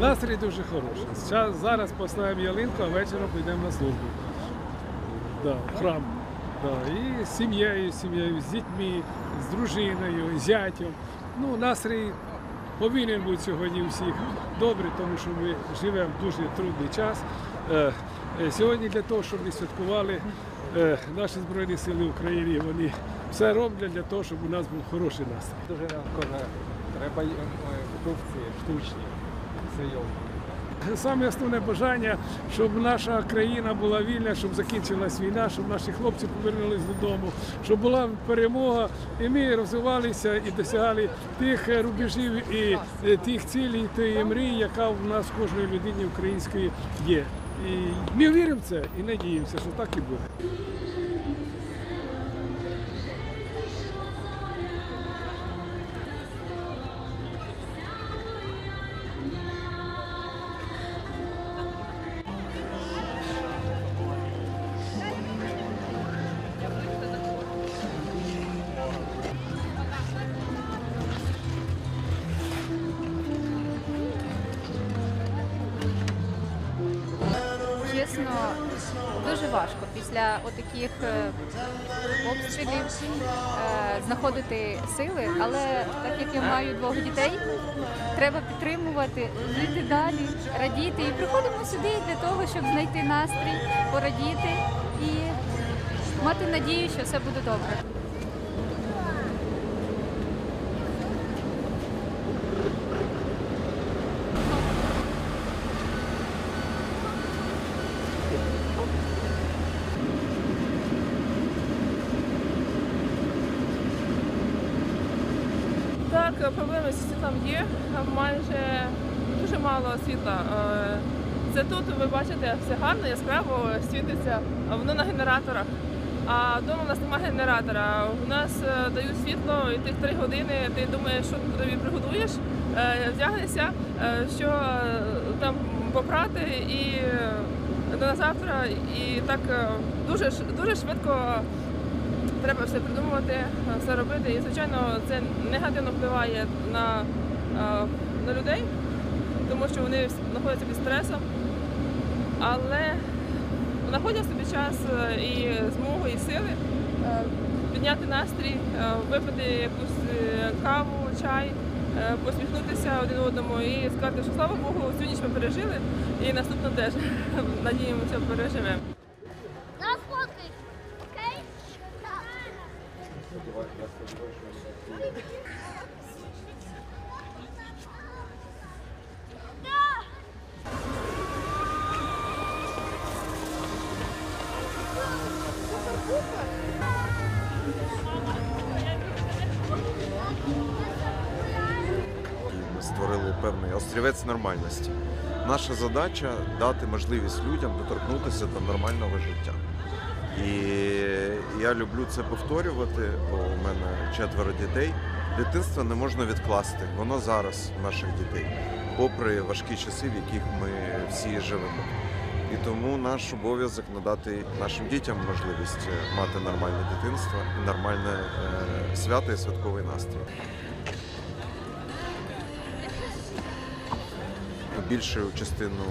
Настрій дуже хороший. Ща- Зараз поставимо ялинку, а вечором підемо на службу. Да, храм. Да. І з сім'єю, з сім'єю, з дітьми, з дружиною, з зятем. Ну, настрій повинен бути сьогодні у всіх добрий, тому що ми живемо в дуже трудний час. Е, е, Сьогодні для того, щоб ми святкували е, наші Збройні Сили України, вони все роблять для того, щоб у нас був хороший настрій. Дуже навколо треба штучні. Саме основне бажання, щоб наша країна була вільна, щоб закінчилась війна, щоб наші хлопці повернулись додому, щоб була перемога, і ми розвивалися і досягали тих рубежів і е, тих цілей, тієї мрії, яка в нас кожної людині української є. І ми віримо в це і надіємося, що так і буде. Дуже важко після отаких е, обстрілів е, знаходити сили, але так як я маю двох дітей, треба підтримувати, жити далі, радіти. І приходимо сюди для того, щоб знайти настрій, порадіти і мати надію, що все буде добре. Так, проблеми зі світлом є. Майже дуже мало світла. Е, Це тут ви бачите все гарно, яскраво світиться, а воно на генераторах. А вдома у нас немає генератора. У нас е, дають світло, і тих три години ти думаєш, що ти тобі приготуєш, е, вдягнешся, що там попрати і на завтра. І так дуже дуже швидко треба все придумувати, все робити. І, звичайно, це негативно впливає на, е, на людей, тому що вони знаходяться під стресом. Але знаходять собі час е, і змогу, і сили е, підняти настрій, е, випити якусь е, каву, чай, е, посміхнутися один одному і сказати, що слава Богу, цю ніч ми пережили і наступну теж надіємося переживемо. Ми створили певний острівець нормальності. Наша задача дати можливість людям доторкнутися до нормального життя. І я люблю це повторювати, бо у мене четверо дітей. Дитинство не можна відкласти, воно зараз у наших дітей, попри важкі часи, в яких ми всі живемо. І тому наш обов'язок надати нашим дітям можливість е, мати нормальне дитинство нормальне е, свято і святковий настрій. більшу частину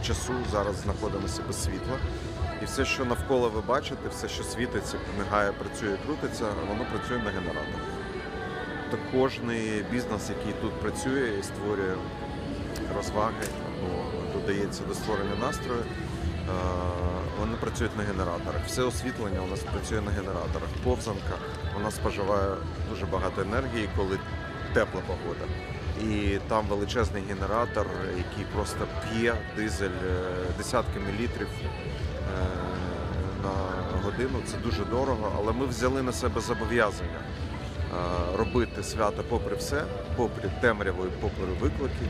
е, часу зараз знаходимося без світла. І все, що навколо ви бачите, все, що світиться, мигає, працює, крутиться, воно працює на генераторах. То кожний бізнес, який тут працює і створює розваги або додається до створення настрою, е, вони працюють на генераторах. Все освітлення у нас працює на генераторах. Повзанка вона споживає дуже багато енергії, коли тепла погода. і там величезний генератор, який просто п'є дизель е, десятками літрів на годину. Це дуже дорого, але ми взяли на себе зобов'язання е, робити свято попри все, попри темряву і попри виклики.